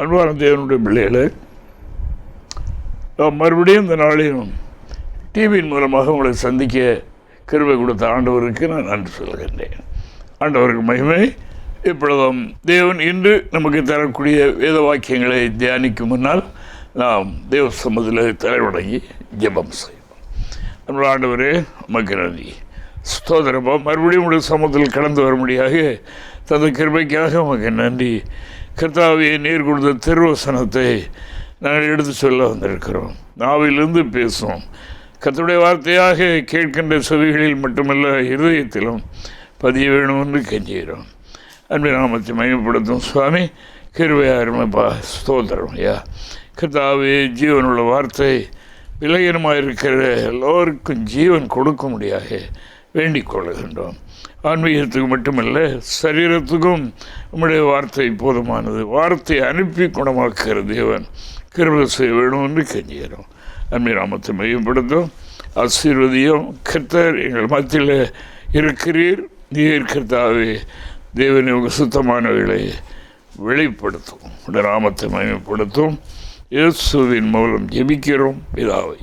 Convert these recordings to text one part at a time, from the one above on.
அன்பான தேவனுடைய பிள்ளைகளே நாம் மறுபடியும் இந்த நாளையும் டிவியின் மூலமாக உங்களை சந்திக்க கிருவை கொடுத்த ஆண்டவருக்கு நான் நன்றி சொல்கின்றேன். ஆண்டவருக்கு மகிமை. இப்பொழுதும் தேவன் இன்று நமக்கு தரக்கூடிய வேத வாக்கியங்களை தியானிக்கும் முன்னால் நாம் தேவ சமூகத்தில் தலைவணங்கி ஜெபம் செய்வோம். நம்மள ஆண்டவரே உமக்கு நன்றி. ஸ்தோதரமாக மறுபடியும் உங்களுடைய சமூகத்தில் கடந்து வரும்படியாக தந்த கிருபைக்காக உமக்கு நன்றி. கர்த்தாவியை நீர் கொடுத்த திருவசனத்தை நாங்கள் எடுத்து சொல்ல வந்திருக்கிறோம். நாவிலிருந்து பேசுவோம். கர்த்தருடைய வார்த்தையாக கேட்கின்ற செவிகளில் மட்டுமல்ல இருதயத்திலும் பதிய வேணும் என்று கெஞ்சுகிறோம். அன்பின் நாமத்தை மையப்படுத்தும் சுவாமி கிருபையாருமப்பா ஸ்தோத்திரம் ஐயா. கர்த்தாவே ஜீவனுள்ள வார்த்தை விலகினமாக இருக்கிற எல்லோருக்கும் ஜீவன் கொடுக்க முடியாக வேண்டிக் கொள்கின்றோம். ஆன்மீகத்துக்கு மட்டுமல்ல சரீரத்துக்கும் உம்முடைய வார்த்தை போதுமானது. வார்த்தையை அனுப்பி குணமாக்குகிற தேவன் கிருபை செய்ய வேணும் என்று கெஞ்சுகிறோம். அன்பி நாமத்தை மையப்படுத்தும் ஆசீர்வதியும் கர்த்தர் எங்கள் மத்தியில் இருக்கிறீர். நீர் கர்த்தாவே தேவனை உங்கள் சுத்தமானவைகளை வெளிப்படுத்தும் உடைய நாமத்தை மகிமைப்படுத்தும் இயேசுவின் மூலம் ஜெபிக்கிறோம். பிதாவை.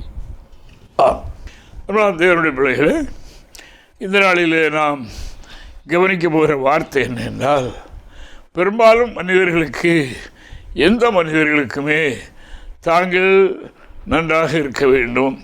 ஆனால் தேவனுடைய பிள்ளைகளே இந்த நாளிலே நாம் கவனிக்க போகிற வார்த்தை என்ன என்றால் பெரும்பாலும் மனிதர்களுக்கு எந்த மனிதர்களுக்குமே தாங்கள் நன்றாக இருக்க வேண்டும்.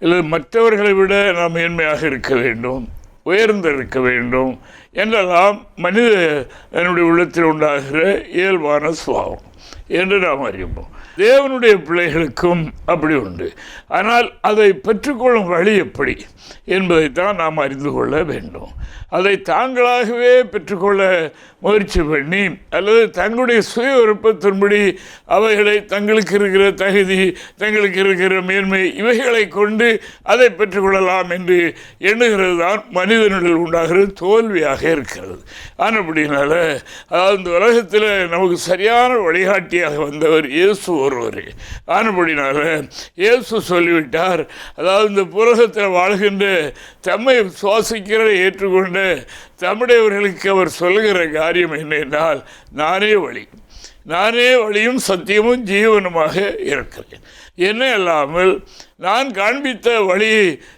இல்லை மற்றவர்களை விட நாம் மேன்மையாக இருக்க வேண்டும். உயர்ந்திருக்க வேண்டும். என்றெல்லாம் மனித என்னுடைய உள்ளத்தில் உண்டாகிற இயல்பான சுபாவம் என்று நாம் அறிவோம். தேவனுடைய பிள்ளைகளுக்கும் அப்படி உண்டு. ஆனால் அதை பெற்றுக்கொள்ளும் வழி எப்படி என்பதைத்தான் நாம் அறிந்து கொள்ள வேண்டும். அதை தாங்களாகவே பெற்றுக்கொள்ள முயற்சி பண்ணி அல்லது தங்களுடைய சுய விருப்பத்தின்படி அவைகளை தங்களுக்கு இருக்கிற தகுதி தங்களுக்கு இருக்கிற மேன்மை இவைகளை கொண்டு அதை பெற்றுக்கொள்ளலாம் என்று எண்ணுகிறது தான் மனிதனில் உண்டாகிற தோல்வியாக இருக்கிறது. ஆனப்படினால அதாவது இந்த உலகத்தில் நமக்கு சரியான வழிகாட்டியாக வந்தவர் இயேசு ஒருவர். ஆனப்படினால இயேசு சொல்லிவிட்டார் அதாவது இந்த புலகத்தில் வாழ்கின்ற தம்மை சுவாசிக்கிற ஏற்றுக்கொண்ட தமிழர்களுக்கு அவர் சொல்லுகிற காரியம் என்னென்னால் நானே வழி. நானே வழியும் சத்தியமும் ஜீவனுமாக இருக்கிறேன். என்ன இல்லாமல் நான் காண்பித்த வழி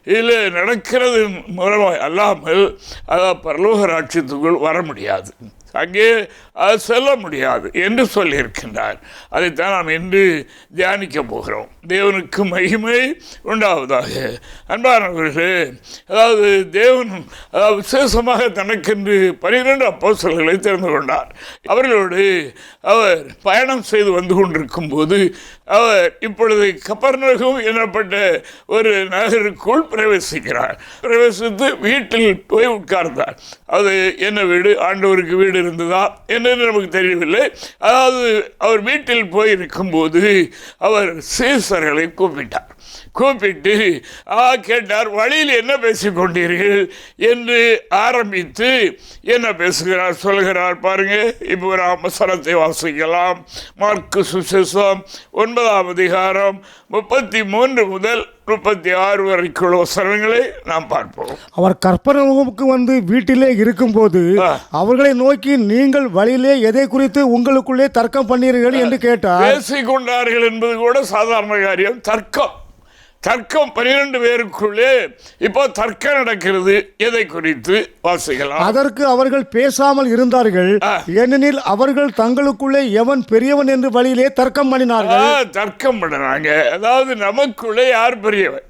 இதில் நடக்கிறது மூலமாக அல்லாமல் அதாவது பரலோக ராட்சியத்துக்குள் வர முடியாது. அங்கே அது செல்ல முடியாது என்று சொல்லியிருக்கின்றார். அதைத்தான் நாம் இன்று தியானிக்க போகிறோம். தேவனுக்கு மகிமை உண்டாவதாக. அன்பானவர்களே அதாவது தேவன் அதாவது விசேஷமாக தனக்கென்று பனிரெண்டு அப்போஸ்தலர்களை தெரிந்து கொண்டார். அவர்களோடு அவர் பயணம் செய்து வந்து கொண்டிருக்கும் போது அவர் இப்பொழுது கப்பர்நகம் எனப்பட்ட ஒரு நகருக்குள் பிரவேசிக்கிறார். பிரவேசித்து வீட்டில் போய் உட்கார்ந்தார். அது என்ன வீடு? ஆண்டவருக்கு வீடு இருந்ததா? என்னன்னு நமக்கு தெரியவில்லை. அதாவது அவர் வீட்டில் போய் இருக்கும்போது அவர் சீசர்களை கூப்பிட்டார். கூப்பிட்டு ஆ கேட்டார் வழியில் என்ன பேசிக் கொண்டீர்கள்? என்று ஆரம்பித்து என்ன பேசுகிறார் சொல்கிறார் பாருங்க இப்போ ஒரு அவசரத்தை வாசிக்கலாம். மார்க்கு சுசேஷம் ஒன்பதாம் அதிகாரம் முப்பத்தி மூன்று முதல் முப்பத்தி ஆறு வரைக்குள்ள வசனங்களை நாம் பார்ப்போம். அவர் கற்பனவுக்கு வந்து வீட்டிலே இருக்கும்போது ஆ. அவர்களை நோக்கி நீங்கள் வழியிலே எதை குறித்து உங்களுக்குள்ளே தர்க்கம் பண்ணீர்கள்? என்று கேட்டார். பேசிக் கொண்டார்கள் என்பது கூட சாதாரண காரியம். தர்க்கம். தர்க்கம் பனிரெண்டு பேருக்குள்ளே இப்போ தர்க்கம் நடக்கிறது. எதை குறித்து வாசிக்கலாம். அதற்கு அவர்கள் பேசாமல் இருந்தார்கள். ஏனெனில் அவர்கள் தங்களுக்குள்ளே எவன் பெரியவன் என்று வழியிலே தர்க்கம் பண்ணினார்கள். தர்க்கம் பண்ணுறாங்க. அதாவது நமக்குள்ளே யார் பெரியவன்?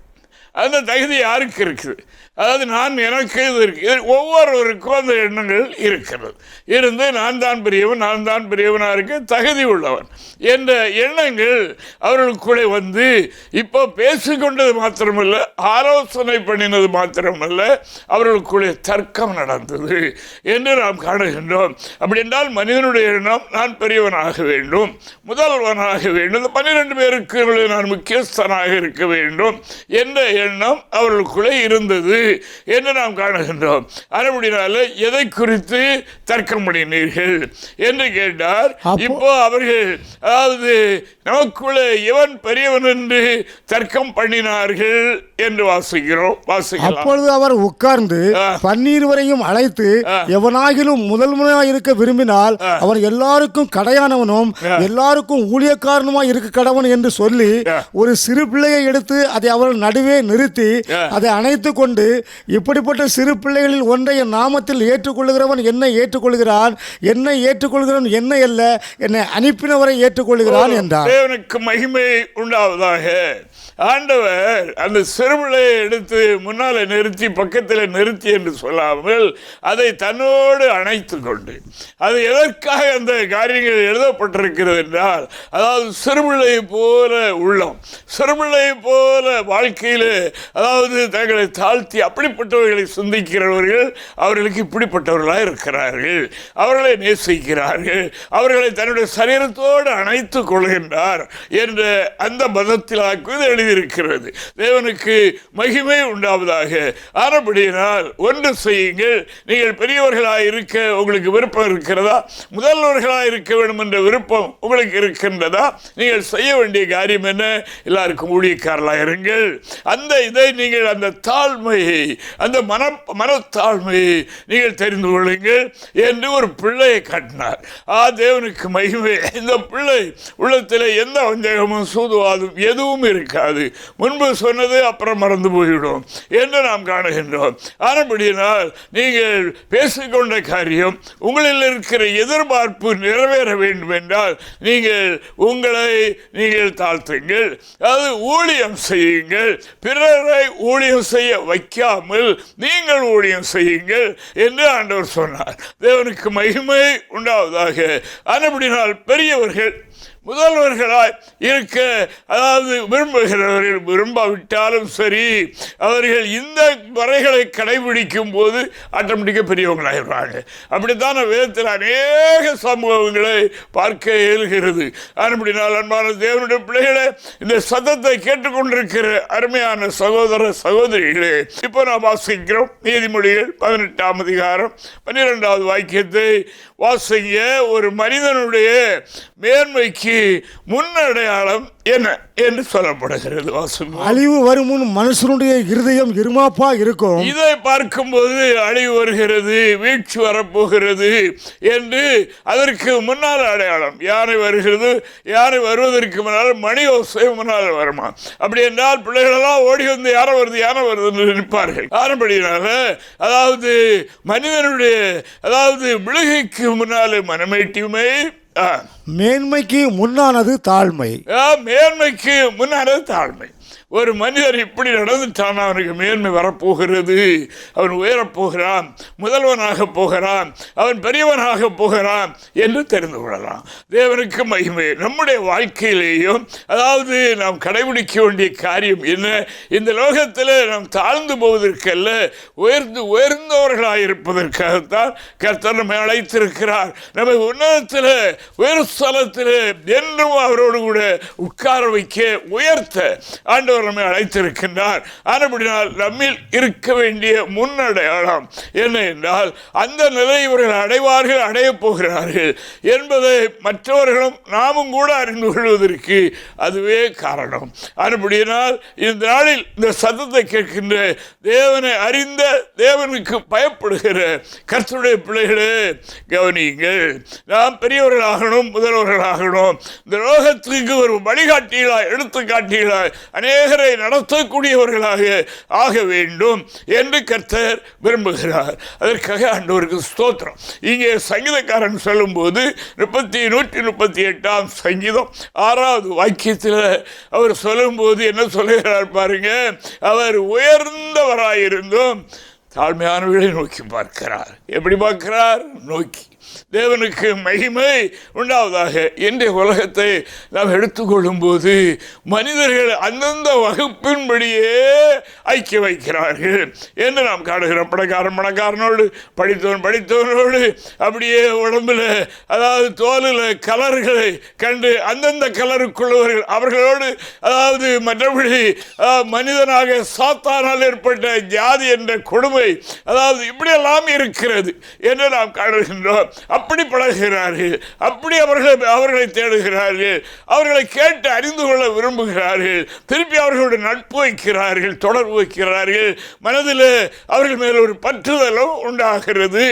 அந்த தகுதி யாருக்கு இருக்குது? அதாவது நான் எனக்கு இது இருக்கு. ஒவ்வொருவருக்கும் அந்த எண்ணங்கள் இருக்கிறது. இருந்து நான் தான் பெரியவன் நான் தான் பெரியவனாக இருக்க தகுதி உள்ளவன் என்ற எண்ணங்கள் அவர்களுக்குள்ளே வந்து இப்போ பேசிக்கொண்டது மாத்திரமல்ல ஆலோசனை பண்ணினது மாத்திரமல்ல அவர்களுக்குள்ளே தர்க்கம் நடந்தது என்று நாம் காணுகின்றோம். அப்படி என்றால் மனிதனுடைய எண்ணம் நான் பெரியவனாக வேண்டும் முதல்வனாக வேண்டும் இந்த பன்னிரெண்டு பேருக்கு நான் முக்கியஸ்தனாக இருக்க வேண்டும் என்ற எண்ணம் அவர்களுக்குள்ளே இருந்தது. என்று நாம் காணுகின்றோம் அதுபடினால எதை குறித்து தர்க்கம் பண்ணினீர்கள் என்று கேட்டார் இப்போ அவர்கள் அதாவது நமக்குள்ளே எவன் பெரியவன் என்று தர்க்கம் பண்ணினார்கள் என்று வாசிக்கிறோம் அப்பொழுது அவர் உட்கார்ந்து ஆ. பன்னீர்வரையும் அழைத்து. எவனாகிலும் முதல் முறையாக இருக்க விரும்பினால் ஆ. அவன் எல்லாருக்கும் கடையானவனும். எல்லாருக்கும் ஊழியக்காரனுமாய் இருக்க கடவன் என்று சொல்லி. ஒரு சிறு பிள்ளையை எடுத்து அதை அவர்கள் நடுவே நிறுத்தி. அதை அணைத்து கொண்டு இப்படிப்பட்ட சிறு பிள்ளைகளில் ஒன்றை என் நாமத்தில் ஏற்றுக்கொள்கிறவன் என்னை ஏற்றுக்கொள்கிறான்? என்னை ஏற்றுக்கொள்கிறவன் என்னை அல்ல என்னை அனுப்பினவரை ஏற்றுக்கொள்கிறான் என்றார் தேவனுக்கு மகிமை உண்டாவதாக. ஆண்டவர் அந்த சிறுபிள்ளையை எடுத்து முன்னால நிறுத்தி பக்கத்தில் நிறுத்தி என்று சொல்லாமல் அதை தன்னோடு அணைத்து கொண்டு அது எதற்காக அந்த காரியங்கள் எழுதப்பட்டிருக்கிறது என்றால் அதாவது சிறுபிள்ளை போல உள்ளம் சிறுபிள்ளை போல வாழ்க்கையில் அதாவது தங்களை தாழ்த்தி அப்படிப்பட்டவர்களை சிந்திக்கிறவர்கள் அவர்களுக்கு இப்படிப்பட்டவர்களாக இருக்கிறார்கள். அவர்களை நேசிக்கிறார்கள். அவர்களை தன்னுடைய சரீரத்தோடு அணைத்துக் கொள்கின்றார் என்ற அந்த மதத்திலாக்குவது எழுதியிருக்கிறது. தேவனுக்கு மகிமை உண்டாவதாக. ஆனபடியினால் ஒன்று செய்யுங்கள். நீங்கள் பெரியவர்களாக இருக்க உங்களுக்கு விருப்பம் இருக்கிறதா? முதல்வர்களாக இருக்க வேண்டும் என்ற விருப்பம் உங்களுக்கு இருக்கின்றதா? நீங்கள் செய்ய வேண்டிய காரியம் என்ன? எல்லாருக்கும் ஊழியக்காரர்களாக இருங்கள். அந்த இதை நீங்கள் அந்த தாழ்மையை அந்த மன மனத்தாழ்மையை நீங்கள் தெரிந்து கொள்ளுங்கள் என்று ஒரு பிள்ளையை காட்டினார். ஆ தேவனுக்கு மகிமை. இந்த பிள்ளை உள்ளத்தில் எந்த வஞ்சகமும் சூதுவாதும் எதுவும் இருக்காது. முன்பு சொன்னது அப்புறம் மறந்து போய்விடும் என்று நாம் காணுகின்றோம். ஆனபடியினால் நீங்கள் பேசிக்கொண்ட காரியம் உங்களில் இருக்கிற எதிர்பார்ப்பு நிறைவேற வேண்டும் என்றால் நீங்கள் உங்களை நீங்கள் தாழ்த்துங்கள். அது ஊழியம் செய்யுங்கள். பிறரை ஊழியம் செய்ய வைக்க வைக்காமல் நீங்கள் ஊழியம் செய்யுங்கள் என்று ஆண்டவர் சொன்னார். தேவனுக்கு மகிமை உண்டாவதாக. ஆனபடினால் பெரியவர்கள் முதல்வர்களாய் இருக்க அதாவது விரும்புகிறவர்கள் விரும்பாவிட்டாலும் சரி அவர்கள் இந்த முறைகளை கடைபிடிக்கும் போது ஆட்டோமேட்டிக்காக பெரியவங்களாகிறாங்க அப்படித்தான் வேதத்தில் அநேக சம்பவங்களை பார்க்க இயல்கிறது. அப்படினால் அன்பான தேவனுடைய பிள்ளைகளே இந்த சத்தத்தை கேட்டுக்கொண்டிருக்கிற அருமையான சகோதர சகோதரிகளே இப்போ நாம் வாசிக்கிறோம் நீதிமொழிகள் பதினெட்டாம் அதிகாரம் பன்னிரெண்டாவது வாக்கியத்தை வாசிங்க. ஒரு மனிதனுடைய மேன்மைக்கு முன்னடையாளம் என்ன என்று சொல்லப்படுகிறது அழிவு வரும் முன் மனுஷனுடைய இருதயம் இருமாப்பா இருக்கும். இதை பார்க்கும்போது அழிவு வருகிறது வீழ்ச்சி வரப்போகிறது என்று அதற்கு முன்னால் அடையாளம். யானை வருகிறது யானை வருவதற்கு முன்னால் மணி ஓசை முன்னால் வருமா? அப்படி என்றால் பிள்ளைகளெல்லாம் ஓடி வந்து யாரை வருது யானை வருது என்று நிற்பார்கள் ஆனபடினால அதாவது மனிதனுடைய அதாவது விழுகைக்கு முன்னாலே மனமேட்டியுமே மேன்மைக்கு முன்னானது தாழ்மை. ஆ, மேன்மைக்கு முன்னாலே தாழ்மை. ஒரு மனிதர் இப்படி நடந்துட்டான் அவனுக்கு மேன்மை வரப்போகிறது. அவன் உயரப் போகிறான் முதல்வனாக போகிறான் அவன் பெரியவனாக போகிறான் என்று தெரிந்து கொள்ளலாம். தேவனுக்கு மகிமை. நம்முடைய வாழ்க்கையிலேயும் அதாவது நாம் கடைபிடிக்க வேண்டிய காரியம் என்ன? இந்த லோகத்தில் நாம் தாழ்ந்து போவதற்கல்ல உயர்ந்து உயர்ந்தவர்களாக இருப்பதற்காகத்தான் கர்த்தர் நம்மை அழைத்திருக்கிறார். நம்மை உன்னதத்தில் உயர் ஸ்தலத்தில் என்றும் அவரோடு கூட உட்கார வைக்க உயர்த்த. ஆண்டவர் நம்மை அழைத்திருக்கின்றார். ஆனபடினால் நம்மில் இருக்க வேண்டிய முன்னடையாளம் என்ன என்றால் அந்த நிலை இவர்கள் அடைவார்கள் அடையப் போகிறார்கள் என்பதை மற்றவர்களும் நாமும் கூட அறிந்து கொள்வதற்கு அதுவே காரணம். ஆனபடியினால் இந்த நாளில் இந்த சத்தத்தை கேட்கின்ற தேவனை அறிந்த தேவனுக்கு பயப்படுகிற கர்த்தருடைய பிள்ளைகளே கவனியுங்கள். நாம் பெரியவர்களாகணும் முதல்வர்களாகணும். இந்த லோகத்துக்கு ஒரு வழிகாட்டிகளாய் எடுத்துக்காட்டிகளாய் அநேகரை நடத்தக்கூடியவர்களாக ஆக வேண்டும் என்று கர்த்தர் விரும்புகிறார். அதற்காக ஆண்டவருக்கு ஸ்தோத்திரம். இங்கே சங்கீதக்காரன் சொல்லும்போது முப்பத்தி நூற்றி முப்பத்தி எட்டாம் சங்கீதம் ஆறாவது வாக்கியத்தில் அவர் சொல்லும்போது என்ன சொல்லுகிறார் பாருங்க அவர் உயர்ந்தவராயிருந்தும் தாழ்மையானவர்களை நோக்கி பார்க்கிறார். எப்படி பார்க்கிறார்? நோக்கி. தேவனுக்கு மகிமை உண்டாவதாக. இன்றைய உலகத்தை நாம் எடுத்துக்கொள்ளும் போது மனிதர்கள் அந்தந்த வகுப்பின்படியே ஐக்கிய வைக்கிறார்கள் என்று நாம் காடுகிறோம் பணக்காரன் பணக்காரனோடு படித்தவன் படித்தவனோடு அப்படியே உடம்புல அதாவது தோலில் கலர்களை கண்டு அந்தந்த கலருக்குள்ளவர்கள் அவர்களோடு அதாவது மற்றபடி மனிதனாக சாத்தானால் ஏற்பட்ட ஜாதி என்ற கொடுமை அதாவது இப்படியெல்லாம் இருக்கிறது என்று நாம் காணுகின்றோம். அப்படி பழகுகிறார்கள். அப்படி அவர்களை அவர்களை தேடுகிறார்கள். அவர்களை கேட்டு அறிந்து கொள்ள விரும்புகிறார்கள். திருப்பி அவர்களோடு நட்பு வைக்கிறார்கள் தொடர்பு வைக்கிறார்கள். மனதில் அவர்கள் மேல் ஒரு பற்றுதலும் உண்டாகிறது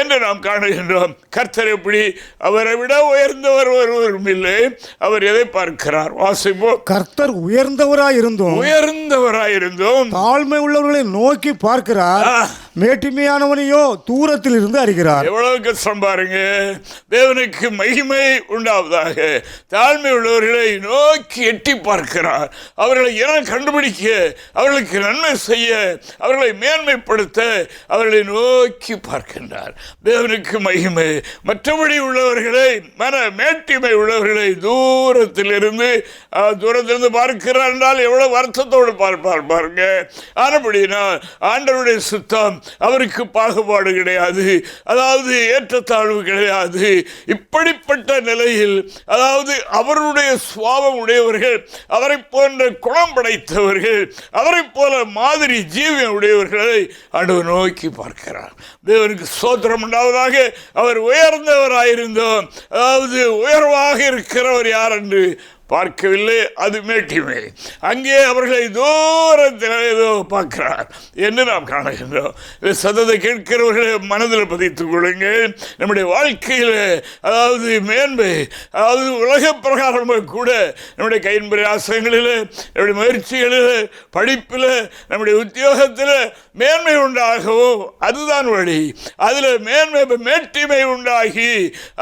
என்று நாம் காணுகின்றோம். கர்த்தர் எப்படி? அவரை விட உயர்ந்தவர் ஒருவரும் இல்லை. அவர் எதை பார்க்கிறார்? வாசிப்போம் கர்த்தர் உயர்ந்தவராய் இருந்தும் உயர்ந்தவராயிருந்தும். தாழ்மை உள்ளவர்களை நோக்கி பார்க்கிறார். மேட்டிமையானவனையோ தூரத்தில் இருந்து அறிகிறார். எவ்வளவு கஷ்டம் பாருங்க. தேவனுக்கு மகிமை உண்டாவதாக. தாழ்மை உள்ளவர்களை நோக்கி எட்டி பார்க்கிறார். அவர்களை இனம் கண்டுபிடிக்க? அவர்களுக்கு நன்மை செய்ய அவர்களை மேன்மைப்படுத்த அவர்களை நோக்கி பார்க்கின்றார். தேவனுக்கு மகிமை. மற்றபடி உள்ளவர்களை மன மேட்டிமை உள்ளவர்களை தூரத்தில் இருந்து தூரத்திலிருந்து பார்க்கிறார் என்றால் எவ்வளவு வருத்தத்தோடு பார்ப்பார் பாருங்க. ஆனபடினா ஆண்டவருடைய சுத்தம் அவருக்கு பாகுபாடு கிடையாது. அதாவது ஏற்றத்தாழ்வு கிடையாது. இப்படிப்பட்ட நிலையில் அதாவது அவருடைய சுவாபம் உடையவர்கள் அவரை போன்ற குணம் படைத்தவர்கள் அவரை போல மாதிரி ஜீவியம் உடையவர்களை அன்று நோக்கி பார்க்கிறார். தேவனுக்கு சோத்திரம் உண்டாவதாக அவர் உயர்ந்தவராயிருந்தோம். அதாவது உயர்வாக இருக்கிறவர் யார் என்று பார்க்கவில்லை அது மேட்டிமை. அங்கே அவர்களை தூரத்தில் ஏதோ பார்க்கிறார். என்று நாம் காணுகின்றோம். இந்த கேட்கிறவர்களை மனதில் பதித்துக் கொள்ளுங்கள். நம்முடைய வாழ்க்கையில் அதாவது மேன்மை அதாவது உலக பிரகாரமாக கூட நம்முடைய கையின் பிரயாசங்களில் நம்முடைய முயற்சிகளில் படிப்பில் நம்முடைய உத்தியோகத்தில் மேன்மை உண்டாகவும் அதுதான் வழி. அதில் மேன்மை மேட்டிமை உண்டாகி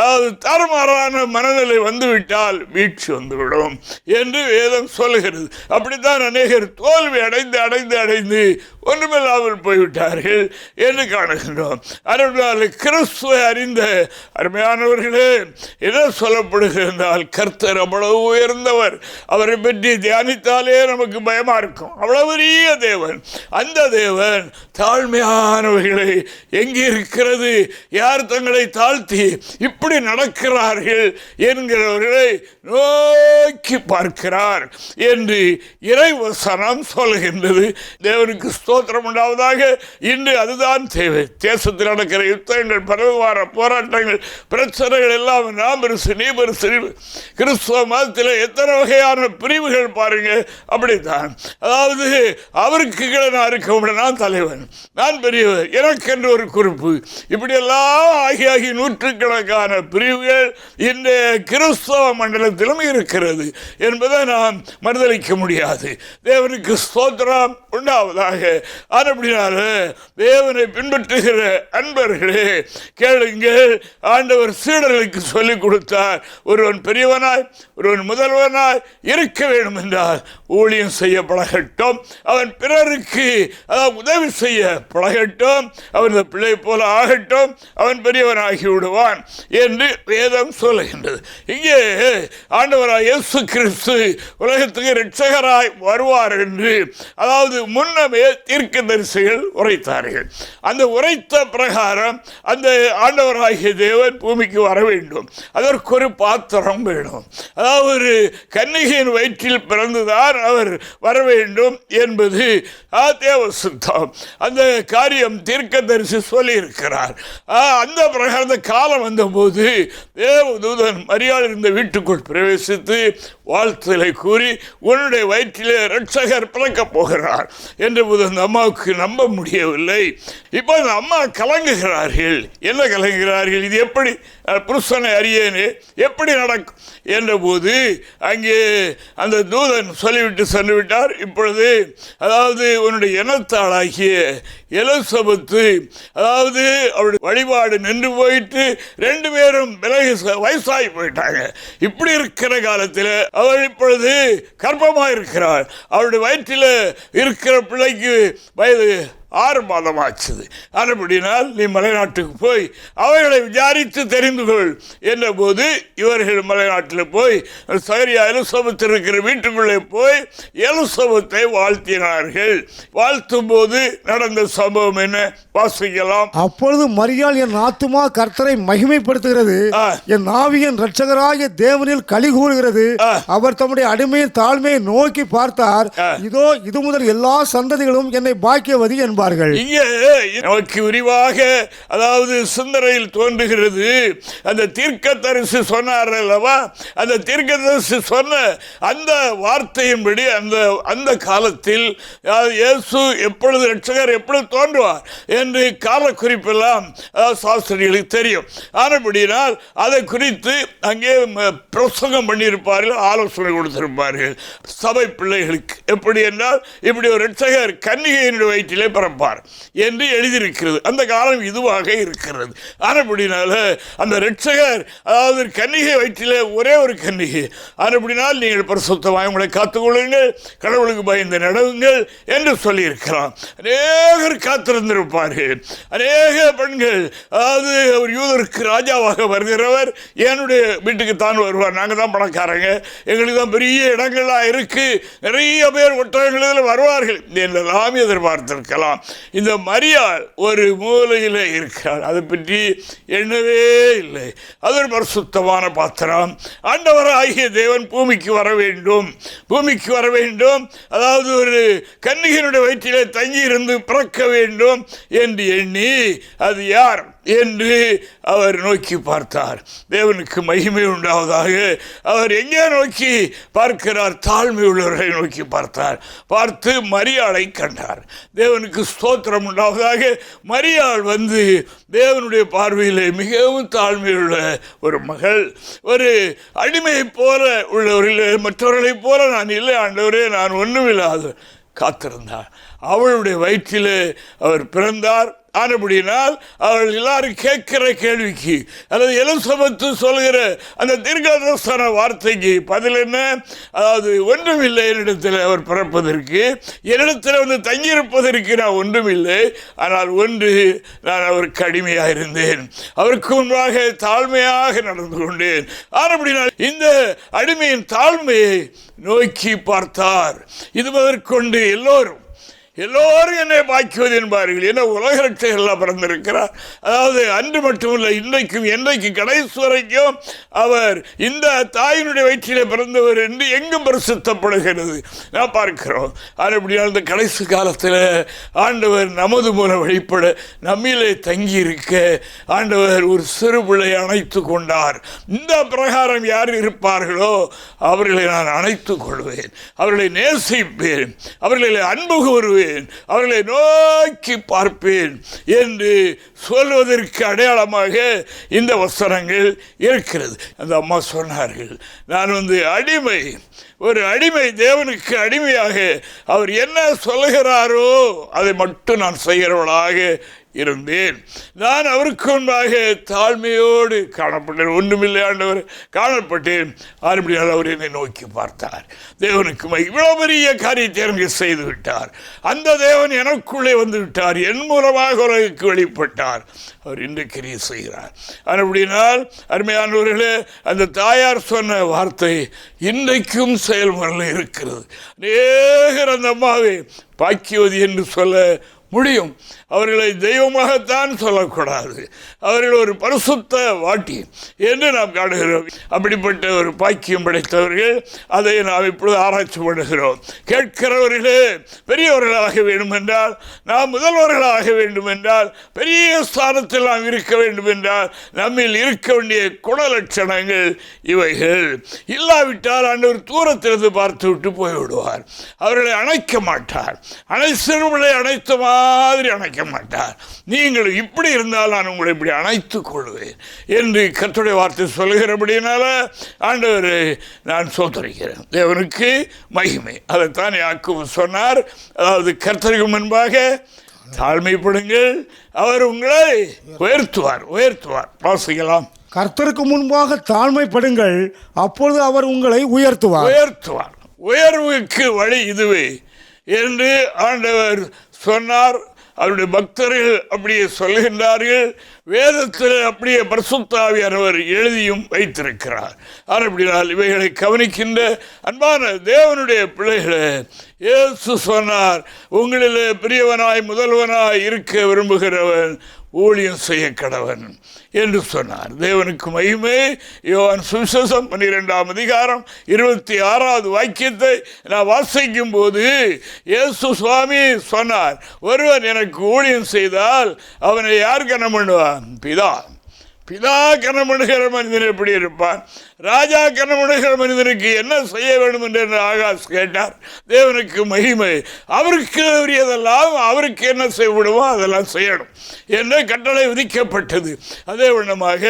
அதாவது தாறுமாறான மனநிலை வந்துவிட்டால் வீழ்ச்சி வந்துவிடும். என்று வேதம் சொல்லுகிறது. அப்படித்தான் அநேகர் தோல்வி அடைந்து அடைந்து அடைந்து ஒன்றுமில்லாமல் போய்விட்டார்கள் என்று காணுகின்றோம். அருள் கிறிஸ்துவை அறிந்த அருமையானவர்களே என்ன சொல்லப்படுகிறால் கர்த்தர் அவ்வளவு உயர்ந்தவர். அவரை பற்றி தியானித்தாலே நமக்கு பயமாக இருக்கும். அவ்வளவு பெரிய தேவன். அந்த தேவன் தாழ்மையானவர்களை எங்கே இருக்கிறது? யார் தங்களை தாழ்த்தி இப்படி நடக்கிறார்கள் என்கிறவர்களை நோக்கி பார்க்கிறார் என்று இறைவசனம் சொல்கின்றது. தேவனுக்கு ஸ்தோத்திரம் உண்டாவதாக. இன்று அதுதான் தேவை. தேசத்தில் நடக்கிற யுத்தங்கள் பரவார போராட்டங்கள் பிரச்சனைகள் எல்லாம் நாம் பெருசு நீ பெருசு கிறிஸ்துவ மதத்தில் எத்தனை வகையான பிரிவுகள் பாருங்க. அப்படித்தான். அதாவது அவருக்கு கீழே நான் இருக்க முடியும் நான் தலைவன் நான் பெரியவர் எனக்கென்று ஒரு குறிப்பு. இப்படியெல்லாம் ஆகி ஆகி நூற்றுக்கணக்கான பிரிவுகள் இந்த கிறிஸ்தவ மண்டலத்திலும் இருக்கிறது. என்பதை நாம் மறுதளிக்க முடியாது. தேவனுக்கு ஸ்தோத்திரம் உண்டாவதாக. அப்படினால தேவனை பின்பற்றுகிற அன்பர்களே கேளுங்கள். ஆண்டவர் சீடர்களுக்கு சொல்லிக் கொடுத்தார் ஒருவன் பெரியவனாய் ஒருவன் முதல்வனாய் இருக்க வேண்டும் என்றால் ஊழியம் செய்ய பழகட்டும். அவன் பிறருக்கு அதாவது உதவி செய்ய பழகட்டும். அவன் பிள்ளை போல ஆகட்டும். அவன் பெரியவனாகி விடுவான் என்று வேதம் சொல்லுகின்றது. இங்கே ஆண்டவராய் இயேசு கிறிஸ்து உலகத்துக்கு இரட்சகராய் வருவார் என்று அதாவது முன்னமே தீர்க்கதரிசிகள் உரைத்தார்கள். அந்த உரைத்த பிரகாரம் அந்த ஆண்டவராகிய தேவன் பூமிக்கு வர வேண்டும். அதற்கு ஒரு பாத்திரம் வேணும். அதாவது ஒரு கன்னிகையின் வயிற்றில் பிறந்துதான் அவர் வர வேண்டும் என்பது ஆ, தேவ சித்தம் அந்த காரியம் தீர்க்கதரிசி சொல்லியிருக்கிறார். அந்த பிரகாரம் காலம் வந்தபோது தேவதூதன் மரியாதை இருந்த வீட்டுக்குள் பிரவேசித்து வாழ்த்துதலை கூறி உன்னுடைய வயிற்றிலே ரட்சகர் பிறக்கப் போகிறார் என்று அந்த அம்மாவுக்கு நம்ப முடியவில்லை. இப்போ அந்த அம்மா கலங்குகிறார்கள். என்ன கலங்குகிறார்கள்? இது எப்படி? புருஷனை அறியேனே எப்படி நடக்கும்? என்றபோது அங்கே அந்த தூதன் சொல்லிவிட்டு சென்று விட்டார் இப்பொழுது அதாவது உன்னுடைய இனத்தாளாகிய எலசபத்து அதாவது அவருடைய வழிபாடு நின்று போயிட்டு ரெண்டு பேரும் விலகி வயசாகி போயிட்டாங்க. இப்படி இருக்கிற காலத்தில் அவள் இப்பொழுது கர்ப்பமாக இருக்கிறாள் அவருடைய வயிற்றில் இருக்கிற பிள்ளைக்கு வயது ஆறு மாதம் ஆச்சுது. அதுபடினால் நீ மலைநாட்டுக்கு போய் அவைகளை விசாரித்து தெரிந்து கொள் என்ற போது இவர்கள் மலைநாட்டில் போய் சகரியா எலுசபத்து இருக்கிற வீட்டுக்குள்ளே போய் எலுசபத்தை வாழ்த்தினார்கள். வாழ்த்தும் போது நடந்த சம்பவம் என்ன? வாசிக்கலாம். அப்பொழுது மரியாள் என் ஆத்துமா கர்த்தரை மகிமைப்படுத்துகிறது. என் ஆவியன் இரட்சகராகிய தேவனில் களி கூறுகிறது. அவர் தம்முடைய அடிமையின் தாழ்மையை நோக்கி பார்த்தார். இதோ இது முதல் எல்லா சந்ததிகளும் என்னை பாக்கியவதி இருப்பார்கள் இங்கே நமக்கு விரிவாக அதாவது சிந்தனையில் தோன்றுகிறது. அந்த தீர்க்கதரிசி சொன்னார் அல்லவா அந்த தீர்க்கதரிசி சொன்ன அந்த வார்த்தையின்படி அந்த அந்த காலத்தில் இயேசு எப்பொழுது ரட்சகர் எப்பொழுது தோன்றுவார் என்று காலக்குறிப்பெல்லாம் அதாவது சாஸ்திரிகளுக்கு தெரியும். ஆனபடினால் அதை குறித்து அங்கே பிரசங்கம் பண்ணியிருப்பார்கள் ஆலோசனை கொடுத்திருப்பார்கள். சபை பிள்ளைகளுக்கு. எப்படி என்றால் இப்படி ஒரு ரட்சகர் கன்னிகையினுடைய வயிற்றிலே பிறப்பார் என்று எழுதியிருக்கிறது. அந்த காலம் இதுவாக இருக்கிறது. ஆனப்படினால அந்த ரட்சகர் அதாவது கன்னிகை வயிற்றிலே ஒரே ஒரு கன்னிகை. ஆனப்படினால் நீங்கள் பரிசுத்தமாய் உங்களை காத்துக்கொள்ளுங்கள் கடவுளுக்கு பயந்து நடவுங்கள் என்று சொல்லியிருக்கலாம் அநேகர் காத்திருந்திருப்பார்கள். அநேக பெண்கள் அதாவது அவர் யூதருக்கு ராஜாவாக வருகிறவர் என்னுடைய வீட்டுக்கு தான் வருவார். நாங்கள் தான் பணக்காரங்க. எங்களுக்கு தான் பெரிய இடங்கள்லாம் இருக்குது நிறைய பேர் ஒற்றங்களில் வருவார்கள். என்றெல்லாம் எதிர்பார்த்திருக்கலாம். இந்த மரியாள் ஒரு மூலையில் இருக்கிறார் அதை பற்றி எண்ணவே இல்லை. அது ஒரு பரிசுத்தமான பாத்திரம். ஆண்டவராகிய தேவன் பூமிக்கு வர வேண்டும். பூமிக்கு வர வேண்டும். அதாவது ஒரு கன்னிகனுடைய வயிற்றிலே தங்கி இருந்து பிறக்க வேண்டும் என்று எண்ணி அது யார்? என்று அவர் நோக்கி பார்த்தார். தேவனுக்கு மகிமை உண்டாவதாக அவர் எங்கே நோக்கி பார்க்கிறார்? தாழ்மை உள்ளவர்களை நோக்கி பார்த்தார். பார்த்து மரியாளை கண்டார். தேவனுக்கு ஸ்தோத்திரம் உண்டாவதாக மரியாள் வந்து தேவனுடைய பார்வையில் மிகவும் தாழ்மையுள்ள ஒரு மகள் ஒரு அடிமையைப் போல உள்ளவர்கள் மற்றவர்களைப் போல நான் இல்லை ஆண்டவரே நான் ஒன்றுமில்லாத காத்திருந்தார். அவளுடைய வயிற்றிலே அவர் பிறந்தார். ஆனபடியினால் அவர்கள் எல்லாரும் கேட்கிற கேள்விக்கு அல்லது எலிசபத்து சொல்கிற அந்த தீர்க்கதர்சன வார்த்தைக்கு பதில் என்ன? அதாவது ஒன்றுமில்லை என்னிடத்தில் அவர் பிறப்பதற்கு என்னிடத்தில் வந்து தங்கியிருப்பதற்கு நான் ஒன்றுமில்லை ஆனால் ஒன்று நான் அவருக்கு அடிமையாக இருந்தேன். அவருக்கு முன்பாக தாழ்மையாக நடந்து கொண்டேன். ஆனபடினால் இந்த அடிமையின் தாழ்மையை நோக்கி பார்த்தார். இது முதற்கொண்டு எல்லோரும் எல்லோரும் என்னை பாக்கியவது என்பார்கள். என்ன உலக ரட்சகர்களாக பிறந்திருக்கிறார். அதாவது அன்று மட்டுமல்ல இன்றைக்கும் என்றைக்கு கடைசி வரைக்கும் அவர் இந்த தாயினுடைய வயிற்றிலே பிறந்தவர் என்று எங்கும் பரிசுத்தப்படுகிறது. நான் பார்க்கிறோம். அப்படியால் இந்த கடைசி காலத்தில் ஆண்டவர் நமது மூலம் வழிபட நம்மிலே தங்கியிருக்க ஆண்டவர் ஒரு சிறு பிள்ளை அணைத்து கொண்டார். இந்த பிரகாரம் யார் இருப்பார்களோ அவர்களை நான் அணைத்துக் கொள்வேன். அவர்களை நேசிப்பேன். அவர்களை அன்பு கூறுவேன் அவர்களை நோக்கி பார்ப்பேன் என்று சொல்வதற்கு அடையாளமாக இந்த வசனங்கள் இருக்கிறது. அந்த அம்மா சொன்னார்கள் நான் வந்து அடிமை. ஒரு அடிமை தேவனுக்கு அடிமையாக அவர் என்ன சொல்லுகிறாரோ அதை மட்டும் நான் செய்கிறவளாக இருந்தேன். நான் அவருக்கு முன்பாக தாழ்மையோடு காணப்பட்டேன் ஒன்றுமில்லை ஆண்டவர் காணப்பட்டேன். ஆறுபடியால் அவர் என்னை நோக்கி பார்த்தார். தேவனுக்கு இவ்வளோ பெரிய காரியத்தை எனக்கு செய்து விட்டார். அந்த தேவன் எனக்குள்ளே வந்து விட்டார். என் மூலமாக உலகுக்கு வெளிப்பட்டார். அவர் இன்று கிரியை செய்கிறார். அப்படினால் அருமையானவர்களே அந்த தாயார் சொன்ன வார்த்தை இன்றைக்கும் செயல்முறையில் இருக்கிறது. அநேகர் அந்த அம்மாவை பாக்கியவதி என்று சொல்ல முடியும். அவர்களை தெய்வமாகத்தான் சொல்லக்கூடாது. அவர்கள் ஒரு பரிசுத்த வாட்டி என்று நாம் காணுகிறோம். அப்படிப்பட்ட ஒரு பாக்கியம் படைத்தவர்கள் அதை நாம் இப்பொழுது ஆராய்ச்சி பண்ணுகிறோம். கேட்கிறவர்களே பெரியவர்களாக வேண்டும் என்றால் நாம் முதல்வர்களாக வேண்டும் என்றால் பெரிய ஸ்தானத்தில் நாம் இருக்க வேண்டும் என்றால் நம்மில் இருக்க வேண்டிய குணலட்சணங்கள் இவைகள். இல்லாவிட்டால் ஆண்டவர் தூரத்திலிருந்து பார்த்து விட்டு போய்விடுவார். அவர்களை அணைக்க மாட்டார். அணை அணைத்த மாதிரி அணைக்க மாட்டார். நீங்கள் இப்படி இருந்தால் நான் உங்களை இப்படி அணைத்துக் கொள்வேன் என்று கர்த்தருடைய வார்த்தை சொல்கிறபடினால ஆண்டவர் நான் சோதரிக்கிறேன் தேவனுக்கு மகிமை. அதைத்தான் யாக்கும் சொன்னார். அதாவது கர்த்தருக்கு முன்பாக தாழ்மைப்படுங்கள். அவர் உங்களை உயர்த்துவார் உயர்த்துவார். வாசிக்கலாம். கர்த்தருக்கு முன்பாக தாழ்மைப்படுங்கள். அப்பொழுது அவர் உங்களை உயர்த்துவார். உயர்த்துவார். உயர்வுக்கு வழி இதுவே என்று ஆண்டவர் சொன்னார். அவருடைய பக்தர்கள் அப்படியே சொல்கின்றார்கள் வேதத்தில் அப்படியே பரிசுத்தாவியானவர் எழுதியும் வைத்திருக்கிறார். அப்படினால் இவைகளை கவனிக்கின்ற அன்பான தேவனுடைய பிள்ளைகளை இயேசு சொன்னார் உங்களிலே பெரியவனாய் முதல்வனாய் இருக்க விரும்புகிறவன் ஊழியம் செய்ய கடவன் என்று சொன்னார். தேவனுக்கு மகிமே. யோவான் சுவிசேஷம் பன்னிரெண்டாம் அதிகாரம் இருபத்தி ஆறாவது வாக்கியத்தை நான் வாசிக்கும் போது இயேசு சுவாமி சொன்னார் ஒருவன் எனக்கு ஊழியம் செய்தால் அவனை யார் கனம் பண்ணுவான் பிதா. பிதா கனமுடுகிற மனிதன் எப்படி இருப்பான்? ராஜா கனமுடுகிற மனிதனுக்கு என்ன செய்ய வேண்டும் என்று ஆகாஷ் கேட்டார். தேவனுக்கு மகிமை. அவருக்கு உரியதெல்லாம் அவருக்கு என்ன செய்யப்படுமோ அதெல்லாம் செய்யணும் என்ற கட்டளை விதிக்கப்பட்டது. அதே வண்ணமாக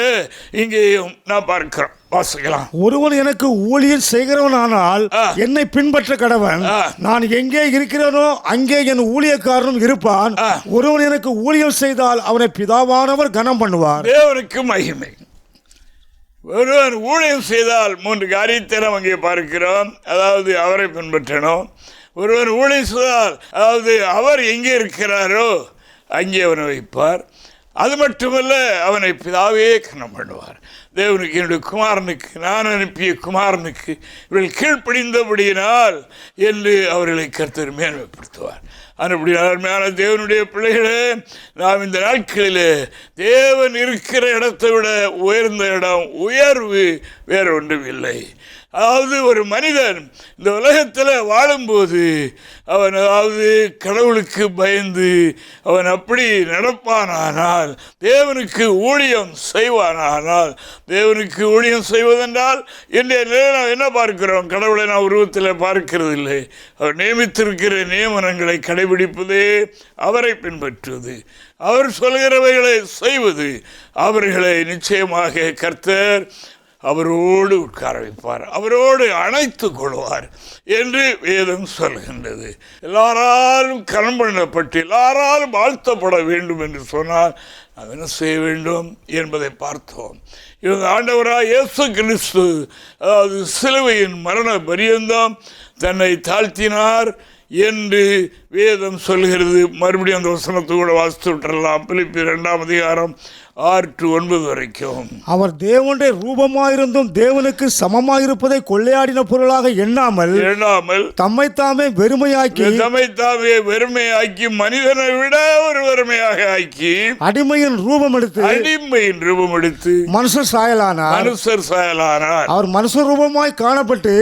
இங்கேயும் நான் பார்க்கிறோம். வாசிக்கலாம். ஒருவன் எனக்கு ஊழியர் செய்கிறவனானால். என்னை பின்பற்ற கடவன். நான் எங்கே இருக்கிறேனோ அங்கே என் ஊழியக்காரனும் இருப்பான். ஒருவன் எனக்கு ஊழியம் செய்தால் அவனை பிதாவானவர் கனம் பண்ணுவார். தேவனுக்கு மகிமை. ஒருவர் ஊழியம் செய்தால் மூன்று காரியத்தை நாம் அங்கே பார்க்கிறோம். அதாவது அவரை பின்பற்றணும். ஒருவர் ஊழியம் செய்தால் அதாவது அவர் எங்கே இருக்கிறாரோ அங்கே அவனை வைப்பார். அது மட்டுமல்ல அவனை பிதாவே கனம் பண்ணுவார். தேவனுக்கு என்னுடைய குமாரனுக்கு நான் அனுப்பிய குமாரனுக்கு இவர்கள் கீழ்ப்படிந்தபடியினால் என்று அவர்களை கருத்தர் மேன்மைப்படுத்துவார். அப்படி அருமையான தேவனுடைய பிள்ளைகளே நாம் இந்த நாட்களில் தேவன் இருக்கிற இடத்தை விட உயர்ந்த இடம் உயர்வு வேற ஒன்றும் இல்லை அதாவது ஒரு மனிதன் இந்த உலகத்தில் வாழும்போது அவன் அதாவது கடவுளுக்கு பயந்து அவன் அப்படி நடப்பானானால் தேவனுக்கு ஊழியம் செய்வானானால் தேவனுக்கு ஊழியம் செய்வதென்றால் இன்றைய நிலையில் நாம் என்ன பார்க்கிறோம்? கடவுளை நான் உருவத்தில் பார்க்கிறது இல்லை அவர் நியமித்திருக்கிற நியமனங்களை கடைபிடிப்பதே அவரை பின்பற்றுவது. அவர் சொல்கிறவைகளை செய்வது அவர்களை நிச்சயமாக கர்த்தர் அவரோடு உட்கார வைப்பார் அவரோடு அணைத்து கொள்வார் என்று வேதம் சொல்கின்றது. எல்லாராலும் கரம்பண்ணப்பட்டு எல்லாராலும் வாழ்த்தப்பட வேண்டும் என்று சொன்னால் நாம் என்ன செய்ய வேண்டும் என்பதை பார்த்தோம். இவங்க ஆண்டவராக இயேசு கிறிஸ்து அதாவது சிலுவையின் மரண பரியந்தம் தன்னை தாழ்த்தினார் என்று வேதம் சொல்கிறது. மறுபடியும் அந்த வசனத்தை கூட வாசித்து விட்டுறலாம். பிலிப்பி ரெண்டாம் அதிகாரம் ஆறு டு ஒன்பது வரைக்கும். அவர் தேவனுடைய ரூபமாயிருந்தும் தேவனுக்கு சமமாயிருப்பதை கொள்ளையாடின பொருளாக எண்ணாமல் எண்ணாமல் தம்மைத்தாமே வெறுமையாக்கி தம்மை தாமே வெறுமையாக்கி மனிதனை விட ஒரு வெறுமையாக ஆக்கி அடிமையின் ரூபம் எடுத்து அடிமையின் ரூபம் எடுத்து மனுஷ சாயலானார். மனுஷர் செயலானார். அவர் மனுஷ ரூபமாய் காணப்பட்டு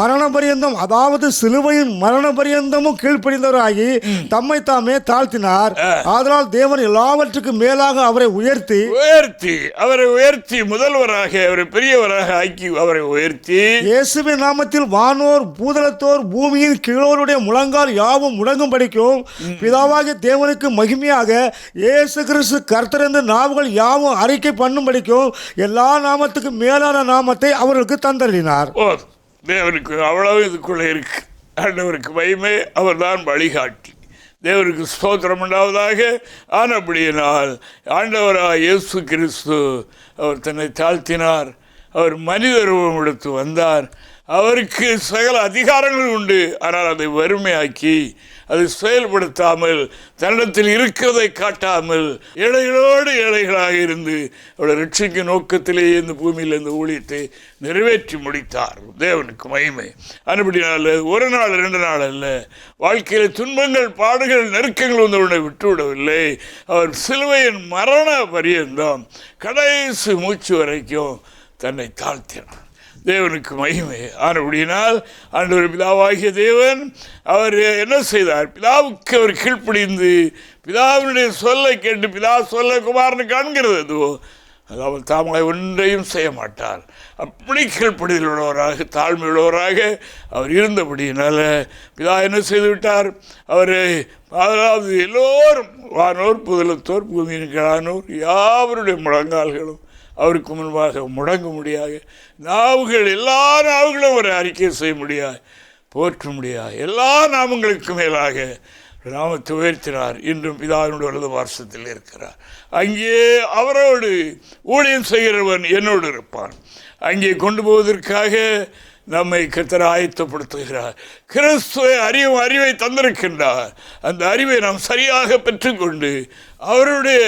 மரண பரியந்தம் அதாவது சிலுவையின் மரண பரியந்தமும் கீழ்ப்படிந்தவராகி தம்மை தாமே தாழ்த்தினார். ஆதலால் தேவன் எல்லாவற்றுக்கும் மேலாக அவரை உயர்த்தி உயர்த்தி அவரை உயர்த்தி முதல்வராக அவரை பெரியவராக ஆக்கி அவரை உயர்த்தி. இயேசுவின் நாமத்தில் வானோர் பூதலத்தோர் பூமியின் கீழோருடைய முழங்கால் யாவும் முடங்கும் படிக்கும் பிதாவாகிய தேவனுக்கு மகிமையாக இயேசு கிறிஸ்து கர்த்தர் என்ற நாவுகள் யாவும் அறிக்கை பண்ணும் படிக்கும் எல்லா நாமத்துக்கும் மேலான நாமத்தை அவர்களுக்கு தந்தள்ளினார் ஓ தேவனுக்கு அவ்வளவு இதுக்குள்ளே இருக்கு. ஆண்டவருக்கு மகிமை அவர்தான் வழிகாட்டி. தேவனுக்கு ஸ்தோத்திரம் உண்டாவதாக. ஆனபடியினால் ஆண்டவராக இயேசு கிறிஸ்து அவர் தன்னை தாழ்த்தினார். அவர் மனித ரூபம் எடுத்து வந்தார். அவருக்கு சகல அதிகாரங்கள் உண்டு. ஆனால் அதை வறுமையாக்கி அதை செயல்படுத்தாமல் தன்னிடத்தில் இருக்கிறதை காட்டாமல் ஏழைகளோடு ஏழைகளாக இருந்து அவருடைய ரட்சிக்கும் நோக்கத்திலேயே இந்த பூமியில் இந்த ஊழியத்தை நிறைவேற்றி முடித்தார். தேவனுக்கு மகிமை. அனுபடினால ஒரு நாள் ரெண்டு நாள் அல்ல வாழ்க்கையில் துன்பங்கள் பாடுகள் நெருக்கங்கள் வந்தவுடனே விட்டுவிடவில்லை. அவர் சிலுவையின் மரண பரியந்தம் கடைசி மூச்சு வரைக்கும் தன்னை தாழ்த்தினார். தேவனுக்கு மகிமை. ஆனபடியினால் ஆண்டவர் பிதாவாகிய தேவன் அவர் என்ன செய்தார்? பிதாவுக்கு அவர் கீழ்ப்பிடிந்து பிதாவினுடைய சொல்லை கேட்டு பிதா சொல்ல குமாரனு காண்கிறது. அதுவோ அதாவது தாமாய் ஒன்றையும் செய்ய மாட்டார். அப்படி கீழ்ப்படிதல் உள்ளவராக தாழ்மை உள்ளவராக அவர் இருந்தபடியினால பிதா என்ன செய்து விட்டார்? அவர் அதாவது எல்லோரும் வானோர் புதலத்தோர் பூமியின் கிழானோர் யாவருடைய முழங்கால்களும் அவருக்கு முன்பாக முடங்க முடியாது. நாவுகள் எல்லா நாவுகளும் அவரை அறிக்கை செய்ய முடியாது போற்ற முடியாது. எல்லா நாமங்களுக்கும் மேலாக நாமத்தை உயர்த்தினார் இன்றும் பிதாவினுடைய வலது வாரசத்தில் இருக்கிறார். அங்கே அவரோடு ஊழியம் செய்கிறவன் என்னோடு இருப்பான். அங்கே கொண்டு போவதற்காக நம்மை கத்தர் ஆயத்தப்படுத்துகிறார். கிறிஸ்துவை அறியும் அறிவை தந்திருக்கின்றார். அந்த அறிவை நாம் சரியாக பெற்றுக்கொண்டு அவருடைய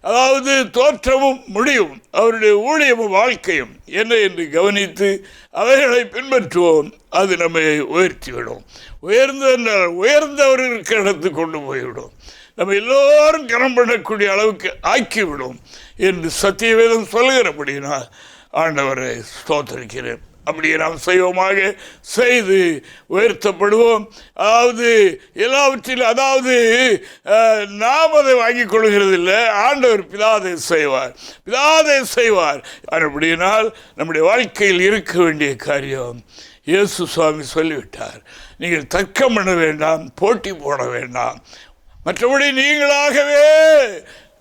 அதாவது தோற்றமும் முடியும் அவருடைய ஊழியமும் வாழ்க்கையும் என்ன என்று கவனித்து அவைகளை பின்பற்றுவோம். அது நம்மை உயர்த்திவிடும். உயர்ந்த என்றால் உயர்ந்தவர் இருக்கிற இடத்துக்கு கொண்டு போய்விடும். நம்ம எல்லோரும் கனம் பண்ணக்கூடிய அளவுக்கு ஆக்கிவிடும் என்று சத்தியவேதம் சொல்கிறபடினால் ஆண்டவரை ஸ்தோத்தரிக்கிறேன். அப்படியே நாம் செய்வோமாக. செய்து உயர்த்தப்படுவோம். அதாவது எல்லாவற்றிலும் அதாவது நாம் அதை வாங்கிக் கொள்கிறதில்லை. ஆண்டவர் பிதாதை செய்வார். பிதாதை செய்வார். அப்படினால் நம்முடைய வாழ்க்கையில் இருக்க வேண்டிய காரியம் இயேசு சுவாமி சொல்லிவிட்டார். நீங்கள் தர்க்கம் பண்ண வேண்டாம் போட்டி போட வேண்டாம். மற்றபடி நீங்களாகவே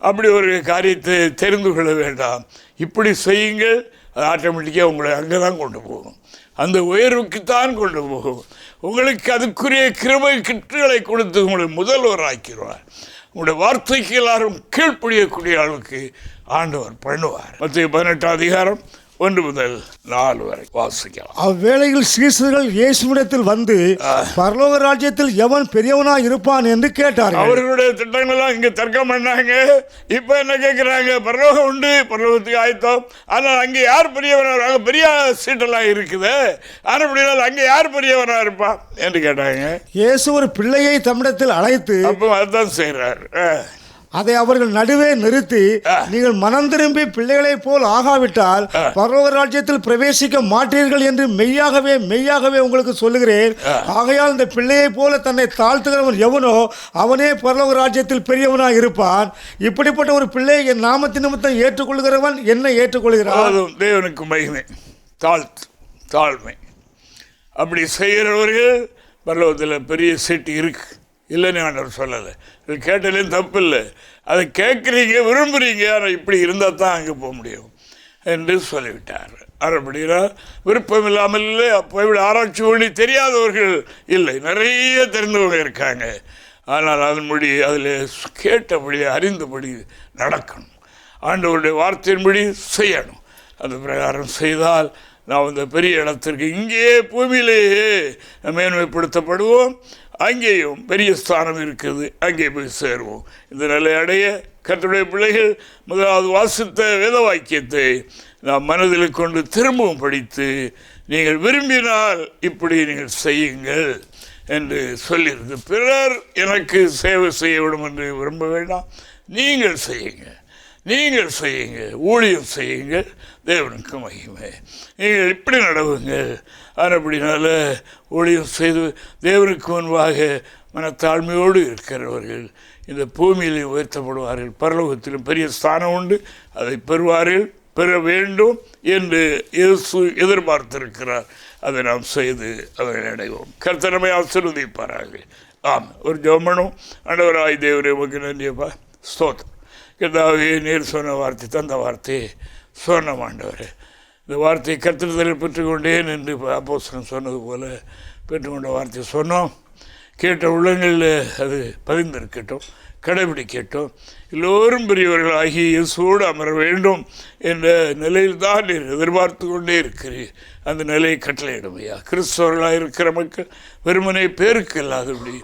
அப்படி ஒரு காரியத்தை தெரிந்து கொள்ள வேண்டாம். இப்படி செய்யுங்கள். அது ஆட்டோமேட்டிக்காக உங்களை அங்கே தான் கொண்டு போகும். அந்த உயர்வுக்கு தான் கொண்டு போகும். உங்களுக்கு அதுக்குரிய கிருமை கிட்டுகளை கொடுத்து உங்களை முதல்வராக்கிடுவார். உங்களுடைய வார்த்தைக்கு எல்லாரும் கீழ்ப்படியக்கூடிய அளவுக்கு ஆண்டவர் பண்ணுவார். மத்திய பதினெட்டாம் அதிகாரம் ஒன்று முதல் நாலு வரை வாசிக்கலாம். அவ்வேளையில் சீசர்கள் இயேசுவிடத்தில் வந்து பரலோக ராஜ்யத்தில் எவன் பெரியவனாய் இருப்பான் என்று கேட்டார்கள். அவர்களுடைய திட்டங்கள்லாம் இங்க தர்க்கம் பண்ணாங்க. இப்ப என்ன கேட்கிறாங்க? பரலோகம் உண்டு பரலோகத்துக்கு ஆயத்தம். ஆனால் அங்க யார் பெரியவனா அங்க பெரிய சீட்டெல்லாம் இருக்குது. ஆனால் அப்படினால் அங்க யார் பெரியவனா இருப்பான் என்று கேட்டாங்க. இயேசு ஒரு பிள்ளையை தம்மிடத்தில் அழைத்து அப்போ அதுதான் செய்கிறார். அதை அவர்கள் நடுவே நிறுத்தி நீங்கள் மனம் திரும்பி பிள்ளைகளைப் போல் ஆகாவிட்டால் பரலோக ராஜ்யத்தில் பிரவேசிக்க மாட்டீர்கள் என்று மெய்யாகவே மெய்யாகவே உங்களுக்கு சொல்லுகிறேன். ஆகையால் இந்த பிள்ளையைப் போல தன்னை தாழ்த்துகிறவன் எவனோ அவனே பரலோக ராஜ்யத்தில் பெரியவனாய் இருப்பான். இப்படிப்பட்ட ஒரு பிள்ளையை என் நாமத்தின் நிமித்தம் ஏற்றுக்கொள்கிறவன் என்னை ஏற்றுக்கொள்கிறான். தேவனுக்கு மகிமை தாழ்த்து தாழ்மை. அப்படி செய்கிறவர்கள் பரலோகத்தில் பெரிய சீட்டு இருக்கு. இல்லைன்னு ஆண்டவர் சொல்லலை. இது கேட்டலையும் தப்பு இல்லை அதை கேட்குறீங்க விரும்புகிறீங்க ஆனால் இப்படி இருந்தால் தான் அங்கே போக முடியும் என்று சொல்லிவிட்டார். அப்படின்னா விருப்பம் இல்லாமல் இல்லை அப்போ இப்படி ஆராய்ச்சி பண்ணி தெரியாதவர்கள் இல்லை. நிறைய தெரிந்தவங்க இருக்காங்க. ஆனால் அதன்படி அதில் கேட்டபடி அறிந்தபடி நடக்கணும். ஆண்டவருடைய வார்த்தையின்படி செய்யணும். அந்த பிரகாரம் செய்தால் நாம் இந்த பெரிய இடத்திற்கு இங்கேயே பூமியிலேயே மேன்மைப்படுத்தப்படுவோம். அங்கேயும் பெரிய ஸ்தானம் இருக்குது. அங்கே போய் சேருவோம். இந்த நிலை அடைய கர்த்தருடைய பிள்ளைகள் முதலாவது வாசித்த வேத வாக்கியத்தை நாம் மனதில் கொண்டு திரும்பவும் படித்து நீங்கள் விரும்பினால் இப்படி நீங்கள் செய்யுங்கள் என்று சொல்லியிருக்கு பிறர் எனக்கு சேவை செய்ய விடும் என்று விரும்ப வேண்டாம். நீங்கள் செய்யுங்கள். நீங்கள் செய்யுங்க ஊழியம் செய்யுங்கள் தேவனுக்கு மகிமை. நீங்கள் இப்படி நடவுங்கள். அப்படினால ஊழியம் செய்து தேவனுக்கு முன்பாக மனத்தாழ்மையோடு இருக்கிறவர்கள் இந்த பூமியிலே உயர்த்தப்படுவார்கள். பரலோகத்திலும் பெரிய ஸ்தானம் உண்டு. அதை பெறுவார்கள் பெற வேண்டும் என்று இயேசு எதிர்பார்த்திருக்கிறார். அதை நாம் செய்து அவர்கள் அடைவோம். கர்த்தனமை ஆசிர்வதிப்பார்கள் ஆம் ஒரு ஜோமனும் ஆண்டவராய் தேவரே உமக்கு நன்றியப்பா. ஸ்தோத்திரம். கதாவே நீர் சொன்ன வார்த்தை தந்த வார்த்தை சொன்ன ஆண்டவரே. இந்த வார்த்தையை கத்திரத்தில் பெற்றுக்கொண்டேன் என்று அப்போசனம் சொன்னது போல் பெற்றுக்கொண்ட வார்த்தையை சொன்னோம். கேட்ட உள்ளங்களில் அது பதிந்திருக்கட்டும் கடைபிடிக்கட்டும். எல்லோரும் பெரியவர்களாகி இயேசுவோடு அமர வேண்டும் என்ற நிலையில் தான் எதிர்பார்த்து கொண்டே இருக்கிறீர். அந்த நிலையை கட்டளையிடுமையா? கிறிஸ்தவர்களாக இருக்கிற மக்கள் வெறுமனே பேருக்கு இல்லாதபடி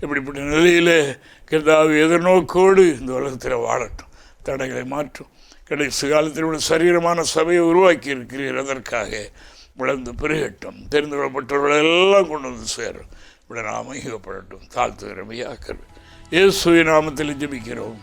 இப்படிப்பட்ட நிலையில் கர்த்தாவு எதிர்நோக்கோடு இந்த உலகத்தில் வாழட்டும் தடைகளை மாற்றும். கடைசி காலத்தில் உள்ள சரீரமான சபையை உருவாக்கி இருக்கிறீர் அதற்காக வளர்ந்து பெருகட்டும். தெரிந்து கொள்ளப்பட்டவர்கள் எல்லாம் கொண்டு வந்து சேரும். இப்படி நாம் மகிழப்படட்டும் தாழ்த்துகிறமையாக்கள் இயேசுவின் நாமத்தில் ஜெபிக்கிறோம்